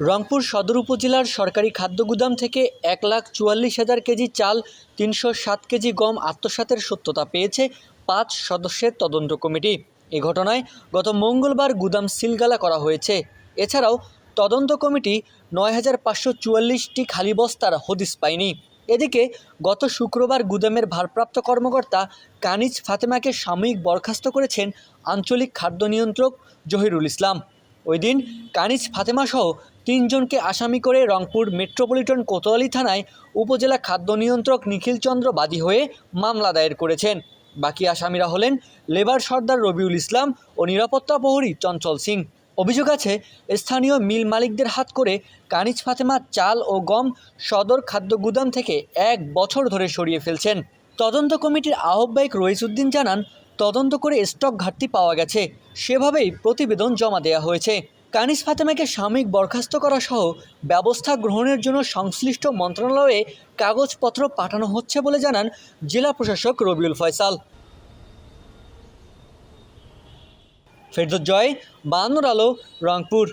রংপুর সদর উপজেলার সরকারি খাদ্য গুদাম থেকে এক লাখ চুয়াল্লিশ হাজার কেজি চাল, তিনশো সাত কেজি গম আত্মসাতের সত্যতা পেয়েছে পাঁচ সদস্যের তদন্ত কমিটি। এ ঘটনায় গত মঙ্গলবার গুদাম সিলগালা করা হয়েছে। এছাড়াও তদন্ত কমিটি নয় হাজার পাঁচশো চুয়াল্লিশটি খালি বস্তার হদিস পায়নি। এদিকে গত শুক্রবার গুদামের ভারপ্রাপ্ত কর্মকর্তা কানিজ ফাতেমাকে সাময়িক বরখাস্ত করেছেন আঞ্চলিক খাদ্য নিয়ন্ত্রক জহিরুল ইসলাম। ওই দিন কানিজ ফাতেমা সহ তিনজনকে আসামি করে রংপুর মেট্রোপলিটন কোতোয়ালি থানায় উপজেলা খাদ্য নিয়ন্ত্রক নিখিল চন্দ্র বাদী হয়ে মামলা দায়ের করেছেন। বাকি আসামিরা হলেন লেবার সর্দার রবিউল ইসলাম ও নিরাপত্তা প্রহরী চঞ্চল সিং। অভিযোগ আছে, স্থানীয় মিল মালিকদের হাত করে কানিজ ফাতেমা চাল ও গম সদর খাদ্য গুদাম থেকে এক বছর ধরে সরিয়ে ফেলছেন। তদন্ত কমিটির আহ্বায়ক রইসুদ্দিন জানান, তদন্ত করে স্টক ঘাটতি পাওয়া গেছে। সেভাবেই প্রতিবেদন জমা দেওয়া হয়েছে। কানিস ফাতেমাকে সাময়িক বরখাস্ত করা সহ ব্যবস্থা গ্রহণের জন্য সংশ্লিষ্ট মন্ত্রণালয়ে কাগজপত্র পাঠানো হচ্ছে বলে জানান জেলা প্রশাসক রবিউল ফয়সাল। ফেরদুজ্জয় বায়ান্নর আলো, রংপুর।